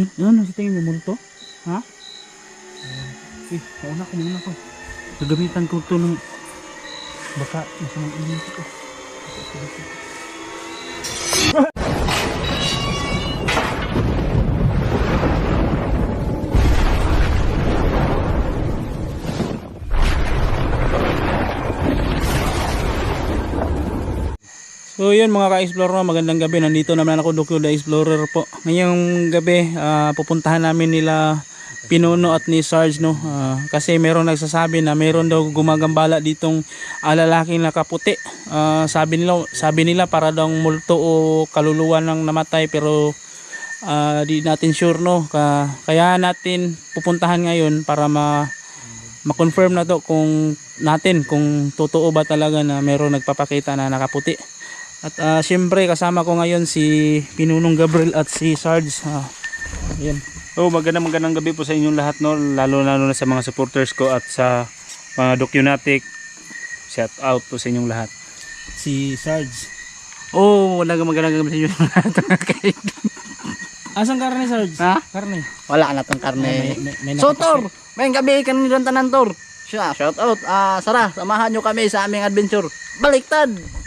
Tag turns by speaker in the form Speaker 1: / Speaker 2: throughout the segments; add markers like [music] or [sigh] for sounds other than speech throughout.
Speaker 1: Yun, ano sa tingin mo multo? Ha? Eh, mauna ko muna ko. Gagamitan ko to ng baka masamang init ko. So yun mga ka-explorer, magandang gabi. Nandito naman ako Dokyo the Explorer po. Ngayong gabi, ah, pupuntahan namin nila Pinuno at ni Sarge no. Ah, kasi meron nagsasabi na meron daw gumagambala ditong ah, lalaking nakaputi. Ah, sabi nila sabi nila para daw multo o kaluluwa ng namatay pero ah, di natin sure no. Ka, kaya natin pupuntahan ngayon para ma ma-confirm na to kung natin kung totoo ba talaga na meron nagpapakita na nakaputi. At ah, syempre kasama ko ngayon si Pinunong Gabriel at si Sarge. Ah, ayan.
Speaker 2: Oh, magandang magandang gabi po sa inyong lahat no, lalo lalo na sa mga supporters ko at sa mga Docunatic. Shout out po sa inyong lahat.
Speaker 1: Si Sarge. Oh, wala kang magandang gabi sa inyo lahat. [laughs] Asan karne Sarge?
Speaker 3: Ha?
Speaker 1: Karne.
Speaker 3: Wala na tong
Speaker 1: May,
Speaker 3: karne.
Speaker 1: may, may
Speaker 3: So,
Speaker 1: nakapas-
Speaker 3: Tor, may gabi ka nilang tanan, Tor. Shout out. Ah, Sara, samahan nyo kami sa aming adventure. Baliktad!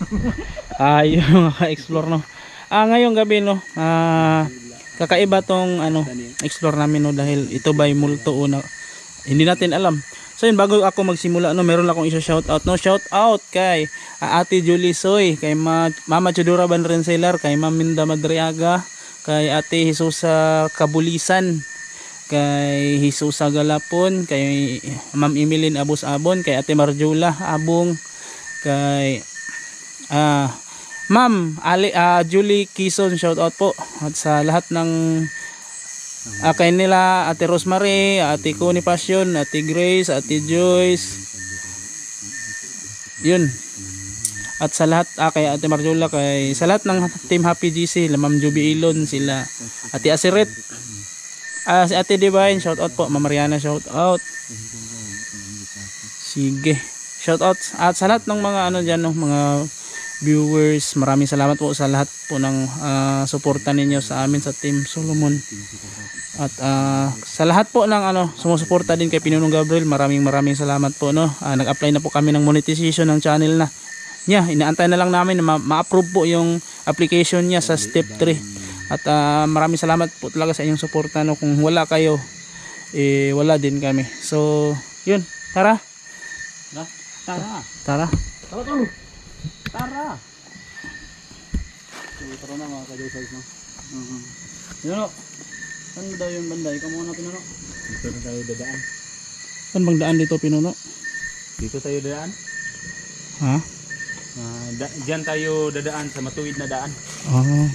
Speaker 3: [laughs]
Speaker 1: Ah, yun mga ka-explore no. Ah, ngayong gabi no. Ah, kakaiba tong ano, explore namin no dahil ito ba multo o na hindi natin alam. So yun bago ako magsimula no, meron akong isa shout out no. Shout out kay ah, Ate Julie Soy, kay Ma Mama Chudura Banrenselar, kay Ma'am Minda Madriaga, kay Ate Jesusa Kabulisan, kay Jesusa Galapon, kay Ma'am Emilyn Abos Abon, kay Ate Marjula Abong, kay Ah, Ma'am Ali ah, Julie Kison shout out po at sa lahat ng ah, kay nila Ate Rosemary, Ate Connie Passion, Ate Grace, Ate Joyce. Yun. At sa lahat ah, kay Ate Marjola kay sa lahat ng Team Happy GC, Ma'am Juby Ilon, sila Ate Asiret. Ah, si Ate Divine shout out po, Ma'am Mariana shout out. Sige. Shout out at sa lahat ng mga ano diyan no, mga viewers, maraming salamat po sa lahat po ng ah, suporta ninyo sa amin sa Team Solomon. At ah, sa lahat po ng ano, sumusuporta din kay Pinunong Gabriel, maraming maraming salamat po no. Ah, nag-apply na po kami ng monetization ng channel na. Niya, inaantay na lang namin na ma- ma-approve po yung application niya sa step 3. At ah, maraming salamat po talaga sa inyong suporta no. Kung wala kayo, eh wala din kami. So, yun. Tara.
Speaker 3: Tara.
Speaker 1: Tara.
Speaker 3: Tara.
Speaker 1: Tara. Tara na mga kadusay no. Mhm. Yun no. Saan daw yung banda? Ikaw muna pinuno.
Speaker 2: Dito na tayo dadaan.
Speaker 1: Saan bang daan dito pinuno?
Speaker 2: Dito tayo dadaan.
Speaker 1: Ha?
Speaker 2: Ah, da- diyan tayo dadaan sa matuwid na daan.
Speaker 1: Ah.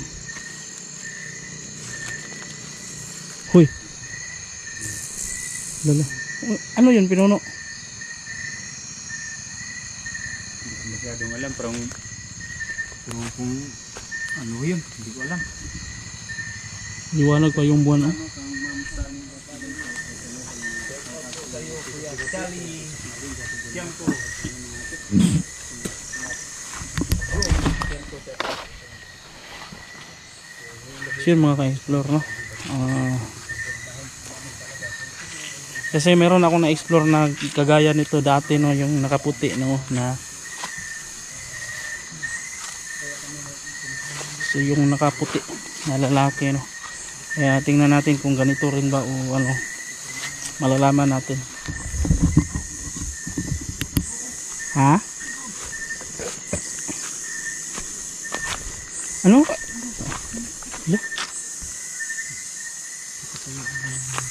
Speaker 1: Huy. Lala. Oh, Ano yun pinuno?
Speaker 2: Hindi ko masyadong alam pero kung, kung ano yun, hindi ko alam.
Speaker 1: Liwanag pa yung buwan. Oh. So yun mga ka-explore no. Ah. kasi meron ako na-explore na kagaya nito dati no, yung nakaputi no na So yung nakaputi na lalaki no. Kaya tingnan natin kung ganito rin ba o ano. Malalaman natin. Ha? Ano? Hala?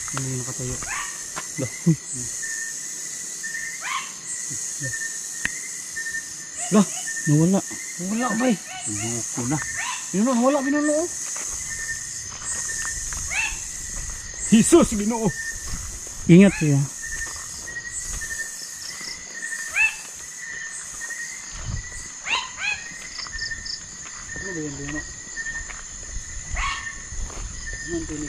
Speaker 1: Ano yung nakatayo? Hala. Uy. Hala. Nawala.
Speaker 3: Wala ba eh?
Speaker 2: Buko na.
Speaker 3: Pinuno, wala, pinuno. oh.
Speaker 2: Jesus, ginoo.
Speaker 1: Ingat siya. Ano na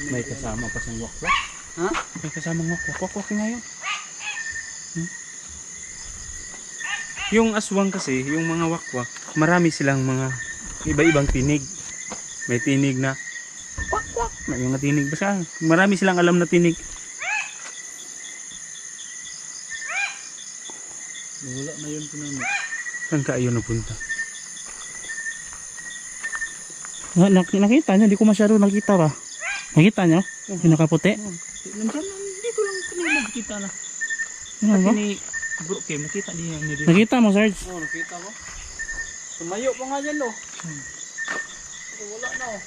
Speaker 2: May kasama pa siyang wakwak.
Speaker 1: Ha? May kasamang wakwak. Wakwak ngayon.
Speaker 2: Yung aswang kasi, yung mga wakwak, marami silang mga iba-ibang tinig. May tinig na wak kwak. May mga tinig ba siya? Marami silang alam na tinig.
Speaker 1: Wala na yun pinuno.
Speaker 2: Saan ka ayaw napunta?
Speaker 1: Na, nak- nakita niyo, di ko masyado nakita ba? Nakita niyo? Yung nakaputi?
Speaker 2: Nandiyan lang, dito lang kanina nakita na.
Speaker 1: Ano ba?
Speaker 2: Ni Bro Kim, nakita niya niya.
Speaker 1: Nakita mo, Sarge?
Speaker 3: Oh, nakita ko. Tumayo pa nga yan, oh. Pero wala na, oh.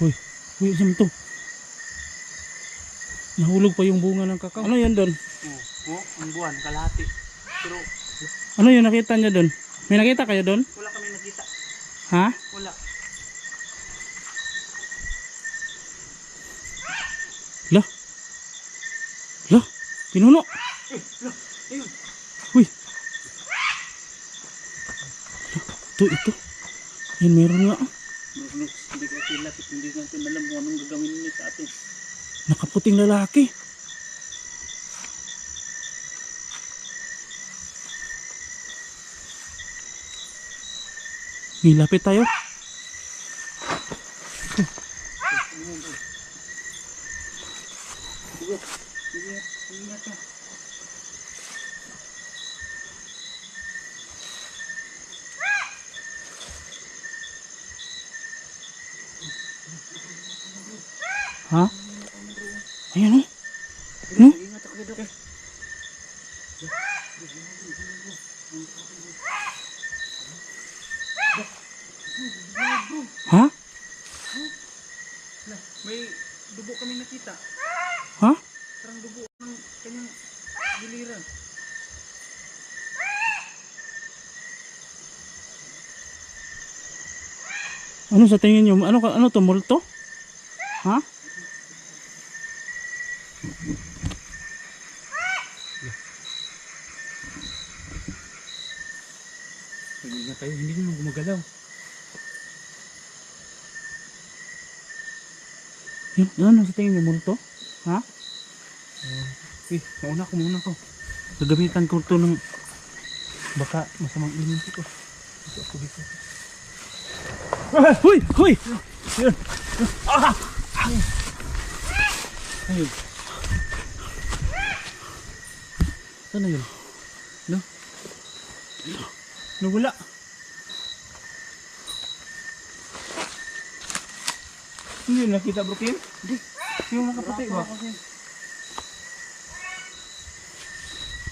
Speaker 1: Uy, uy, saan to? Nahulog pa yung bunga ng kakao. Ano yun doon?
Speaker 2: Oh, oh, ang buwan, kalahati. Pero
Speaker 1: Ano yung nakita niyo doon? May nakita kayo doon?
Speaker 2: wala kami nakita.
Speaker 1: Ha?
Speaker 2: Wala.
Speaker 1: La? La? Pinuno?
Speaker 2: ayun.
Speaker 1: Uy! Ito, ito. Yan, meron nga.
Speaker 2: Hindi ko kilala, hindi natin alam kung anong gagawin niya sa atin.
Speaker 1: Nakaputing lalaki. Nilapit tayo.
Speaker 2: Ingat ka.
Speaker 1: Ha? Ayan o. No?
Speaker 2: Ingat ako dito.
Speaker 1: Ha?
Speaker 2: May dugo kami nakita.
Speaker 1: Ha?
Speaker 2: Parang dugo ng kanyang giliran.
Speaker 1: Ano sa tingin niyo? Ano ano to multo? Ha?
Speaker 2: Ingat tayo, hindi naman gumagalaw.
Speaker 1: Yun, ano sa tingin niyo multo? Ha?
Speaker 2: Eh, mauna ko muna ko. Gagamitan ko to ng baka masamang inin ko. Dito ako dito.
Speaker 1: Hoy! Hoy!
Speaker 2: Ayun. Saan na yun? No? Nawala. Hindi yun nakita bro Kim? Hindi. Yung nakaputi ba?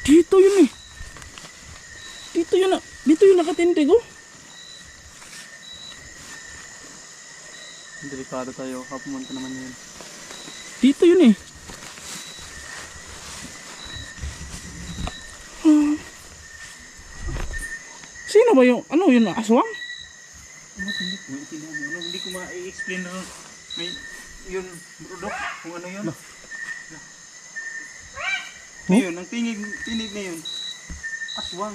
Speaker 1: Dito yun eh. Dito yun na. Dito yun nakatindig oh.
Speaker 3: Delikado tayo. Kapumunta naman yun.
Speaker 1: Dito yun eh. Ah. Sino ba yung, ano yun, aswang?
Speaker 2: Ano. Hindi ko ma-explain na may yun bro kung ano yun. Ayun, ang tinig, tinig na yun. Aswang.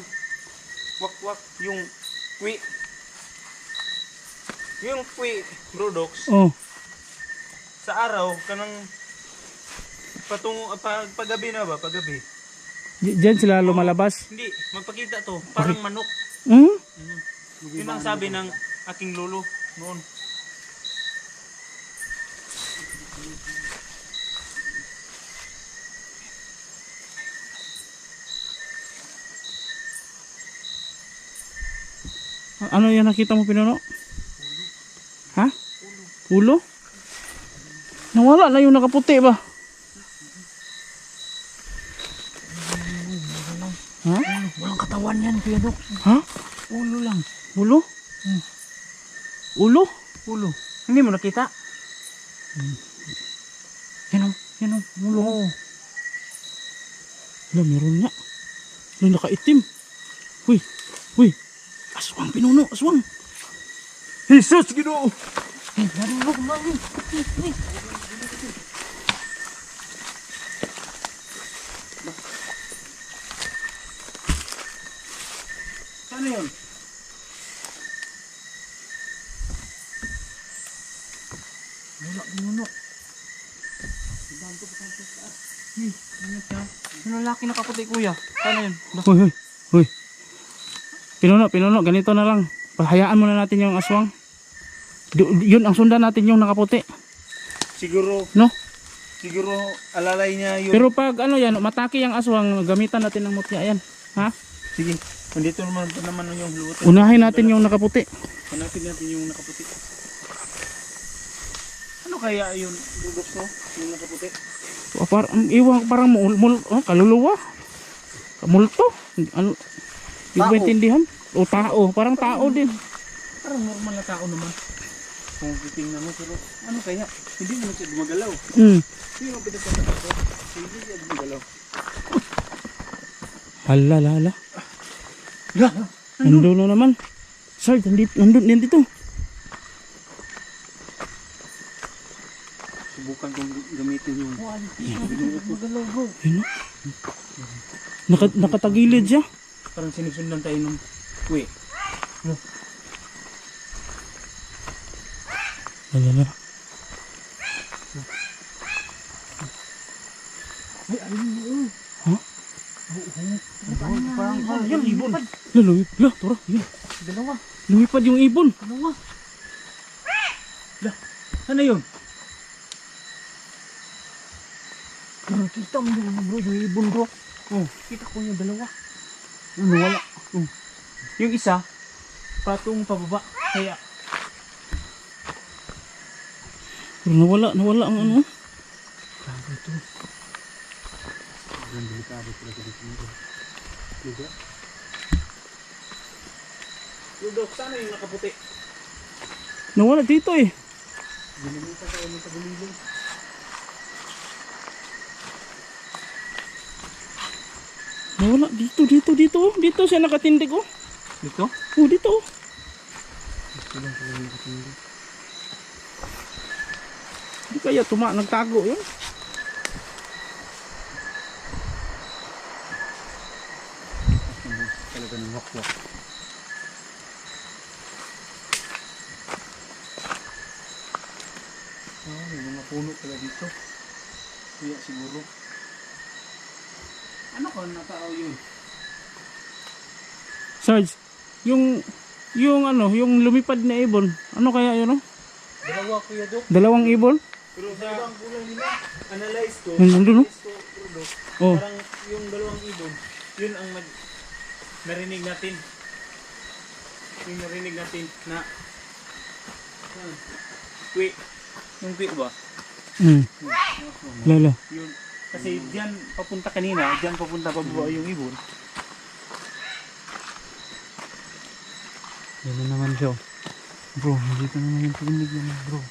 Speaker 2: Wak-wak. Yung kwi. Yung kwi, bro Docs,
Speaker 1: Oh.
Speaker 2: sa araw, kanang patungo, pag, paggabi na ba? Paggabi.
Speaker 1: Di- Diyan sila lumalabas.
Speaker 2: Hindi, magpakita to. Parang manok.
Speaker 1: Hmm?
Speaker 2: Yun ang sabi ng aking lolo noon.
Speaker 1: Ano yung nakita mo pinuno? Ha? Ulo? Nawala na yung nakaputi ba? Ha?
Speaker 3: Walang katawan yan, Dok.
Speaker 1: Ha?
Speaker 3: Ulo lang.
Speaker 1: Ulo? Ulo?
Speaker 2: Ulo. Hindi mo nakita?
Speaker 1: O, yan o, ulo. Wala, meron nga. Wala, nakaitim. Uy, uy. Aswang pinuno, aswang.
Speaker 2: Jesus, ginoo! Ano yun?
Speaker 3: Wala, pinuno. Yung nakaputi, Kuya. Sana yun.
Speaker 1: Uy, uy, uy. Pinuno, pinuno, ganito na lang. Pahayaan muna natin yung aswang. Du- yun ang sundan natin yung nakaputi.
Speaker 2: Siguro,
Speaker 1: No?
Speaker 2: siguro alalay niya yung...
Speaker 1: Pero pag ano yan, mataki ang aswang, gamitan natin ng mutya yan. Ha?
Speaker 2: Sige, nandito naman naman yung luto.
Speaker 1: Unahin natin yung nakaputi.
Speaker 2: Hanapin natin yung nakaputi. Ano kaya yung dudos no? Yung nakaputi?
Speaker 1: Par iwan parang mul, mul oh, kaluluwa. Multo. Ano? Hindi ko
Speaker 3: Tao.
Speaker 1: maintindihan. O tao, parang tao din.
Speaker 2: Parang normal na tao naman. Kung titingnan mo, pero ano kaya? Hindi naman siya gumagalaw.
Speaker 1: Mm.
Speaker 2: Hindi mo pinagtataka ko. Hindi siya gumagalaw.
Speaker 1: Hala, hala, hala.
Speaker 2: Lah!
Speaker 1: Nandun na naman. Sarge, nandito, nandito.
Speaker 2: Subukan kong gamitin yung...
Speaker 1: Oh. Naka, nakatagilid siya.
Speaker 2: Parang sinusundan tayo ng... Uy,
Speaker 1: Hala, hala. Ha?
Speaker 2: parang... Parang yun, ibon.
Speaker 1: La, lumip, la, tura, yun.
Speaker 2: Dalawa.
Speaker 1: Lumipad yung ibon.
Speaker 2: Dalawa. Lah, sana yun?
Speaker 3: Kita mo yung bro, yung ibon bro.
Speaker 2: Oh, kita ko yung dalawa. Ano, wala. Oh. Yung isa, patong pababa. Kaya,
Speaker 1: Pero nawala, nawala ang ano.
Speaker 2: grabe ito. Ang delikado talaga dito. Diba? Ludok, sana yung nakaputi.
Speaker 1: Nawala dito eh.
Speaker 2: Ginamita ko yung sa bulilong.
Speaker 1: Nawala dito, dito, dito. oh. Dito siya nakatindig oh.
Speaker 2: Dito?
Speaker 1: Oh, dito oh.
Speaker 2: Dito lang pala yung nakatingin.
Speaker 1: Di kaya tuma, nagtago yun.
Speaker 2: Talaga ng wakwak. Ah, may mga puno pala dito. Kaya siguro. Ano ka nakaaw yun?
Speaker 1: Sarge, yung, yung ano, yung lumipad na ibon. Ano kaya yun oh?
Speaker 2: Dalawa kuya Dok.
Speaker 1: Dalawang ibon?
Speaker 2: Pero sa ang kulay nila, analyze ko.
Speaker 1: Nandun, no?
Speaker 2: analyze ko, Kuya Dok.
Speaker 1: Oh.
Speaker 2: Parang yung dalawang ibon, yun ang nag narinig natin. Yung narinig natin na ah, Kwi. Yung kwi ba?
Speaker 1: Hmm. Lala.
Speaker 2: Yun. Kasi diyan papunta kanina, diyan papunta pababa yung ibon.
Speaker 1: Yan na naman siya. oh. Bro, dito na naman yung tinig yan bro.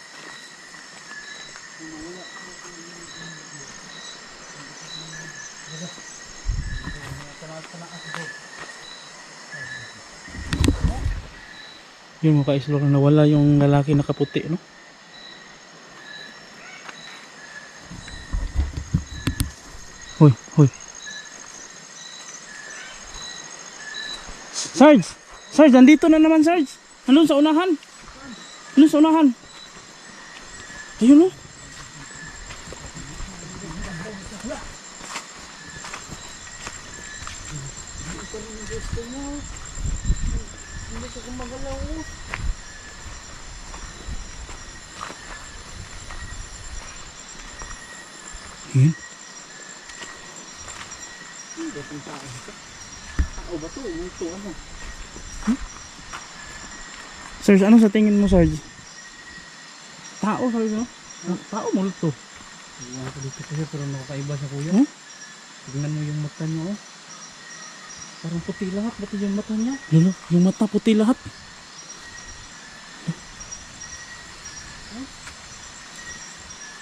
Speaker 1: Yung mga ka-explore na nawala yung lalaki na kaputi, no? Hoy, hoy. Sarge! Sarge, nandito na naman, Sarge. Andun sa unahan. Andun sa unahan. Ayun, oh. Yun.
Speaker 2: Tao ba to? Ito ano?
Speaker 1: Sarge, ano sa tingin mo, Sarge? Tao, sabi mo? Tao, multo.
Speaker 2: Iwan ko dito kuya pero nakakaiba sa kuya.
Speaker 1: Hmm?
Speaker 2: Tignan mo yung mata niya oh. Parang puti lahat. Ba't yung mata niya?
Speaker 1: Lalo, yung mata puti lahat.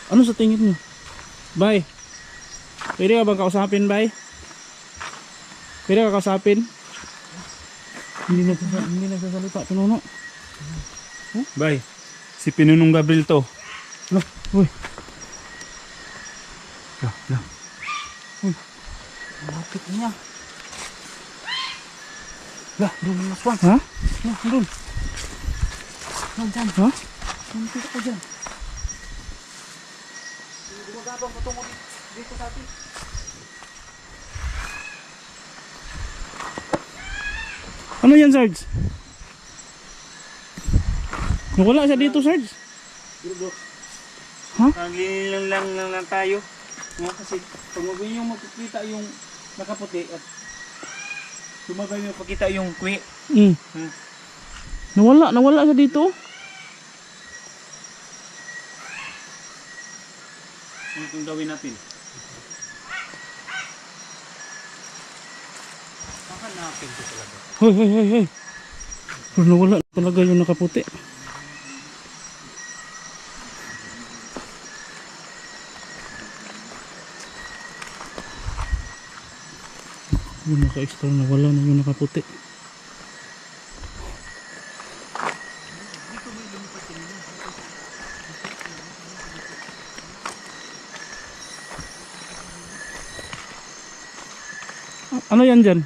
Speaker 1: Ano sa tingin mo? Bay. Pwede ka bang kausapin, Bay? Pwede ka kausapin? Hindi nagsasalita, hindi nagsasalita, pinuno.
Speaker 2: Bay, si Pinunong Gabriel to.
Speaker 1: Lo, uy.
Speaker 2: Lah, lah.
Speaker 3: Bakit niya?
Speaker 2: Lah, doon yung aswang.
Speaker 1: Ha?
Speaker 2: Lah, doon.
Speaker 3: Nandyan.
Speaker 1: Ha?
Speaker 3: Nandito ko dyan.
Speaker 2: Gumagabang patungo dito sa atin.
Speaker 1: Ano yan, Sarge? Nawala siya dito, Sarge. Ha?
Speaker 2: Naglililang lang lang lang tayo. Nga kasi pag mabili yung magkikita yung nakaputi at tumagal yung pagkita yung kwi.
Speaker 1: Mm.
Speaker 2: Hmm.
Speaker 1: Nawala, nawala siya dito.
Speaker 2: Ano itong gawin natin? Ko talaga.
Speaker 1: Hoy, hoy, hoy, hoy. Pero nawala talaga yung nakaputi. Yung naka-extra nawala na yung nakaputi. Ano yan dyan?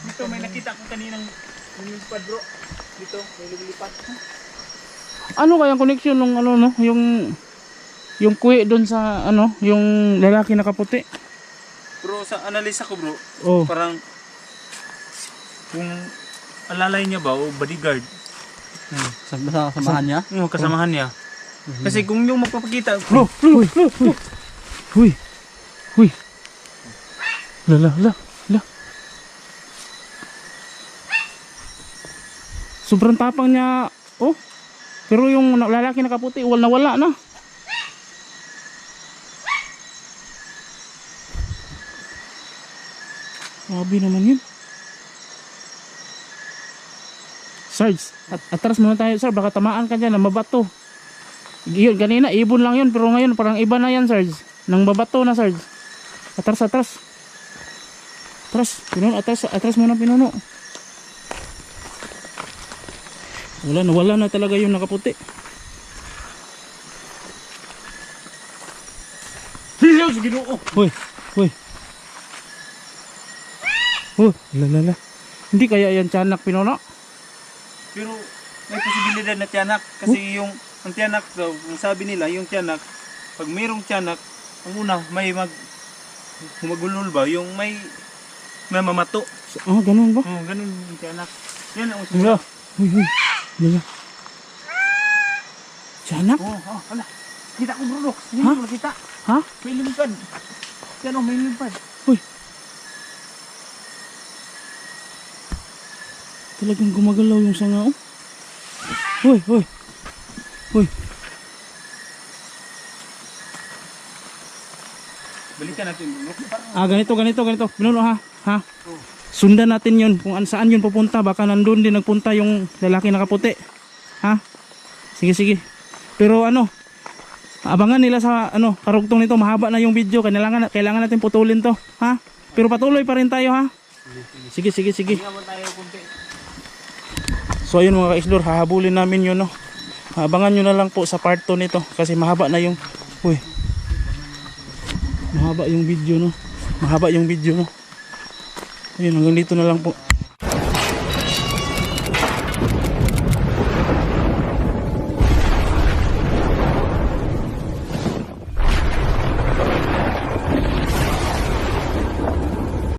Speaker 2: Dito may nakita ko kaninang lumilipad bro. Dito may lumilipad.
Speaker 1: Ano kayang connection nung ano no, yung yung kuwi doon sa ano, yung lalaki nakaputi.
Speaker 2: Bro, sa analisa ko bro,
Speaker 1: Oh.
Speaker 2: parang kung alalay niya ba o bodyguard,
Speaker 3: Sa, sa samahan niya.
Speaker 2: yung kasamahan niya. Kasi kung yung magpapakita,
Speaker 1: Bro, bro, bro, bro. Huy. Huy. Lala, la, Sobrang tapang niya. Oh. Pero yung na- lalaki nakaputi, wala na wala na. Grabe naman yun. Sarge, at atras muna tayo, sir. Baka tamaan ka dyan, na mabato. Yun, kanina, ibon lang yun. Pero ngayon, parang iba na yan, Sarge. Nang babato na, Sarge. Atras, atras. Atras, pinuno, atras, atras muna, pinuno. Wala na, wala na talaga yung nakaputi.
Speaker 2: Diyos, ginoo!
Speaker 1: Hoy, hoy. Oh, lalala. Hindi kaya yan tiyanak, pinuno?
Speaker 2: Pero may posibilidad na tiyanak kasi yung ang tiyanak daw, ang sabi nila yung tiyanak, pag mayroong tiyanak, ang una may mag humagulol ba, yung may may mamato.
Speaker 1: Ah, ganun ba?
Speaker 2: Oh, ganun yung tiyanak. Yan ang usawa.
Speaker 1: Hoy, hoy. Lala. Tiyanak?
Speaker 2: Oh, oh, ala. Kita ko bro, hindi
Speaker 1: Ha?
Speaker 2: ko nakita.
Speaker 1: Ha?
Speaker 2: May lumipad. Yan oh, may lumipad.
Speaker 1: Talagang gumagalaw yung sanga, oh. Hoy, hoy. Hoy.
Speaker 2: Balikan natin.
Speaker 1: Ah, ganito, ganito, ganito. Pinuno ha. Ha? Sundan natin yun. Kung an- saan yun pupunta. Baka nandun din nagpunta yung lalaki nakaputi. Ha? Sige, sige. Pero ano, abangan nila sa ano, karugtong nito. Mahaba na yung video. Kailangan, kailangan natin putulin to. Ha? Pero patuloy pa rin tayo ha. Sige, sige, sige. So ayun mga ka-explore, hahabulin namin yun no. Abangan nyo na lang po sa part 2 nito kasi mahaba na yung Uy. Mahaba yung video no. Mahaba yung video no. Ayun hanggang dito na lang po.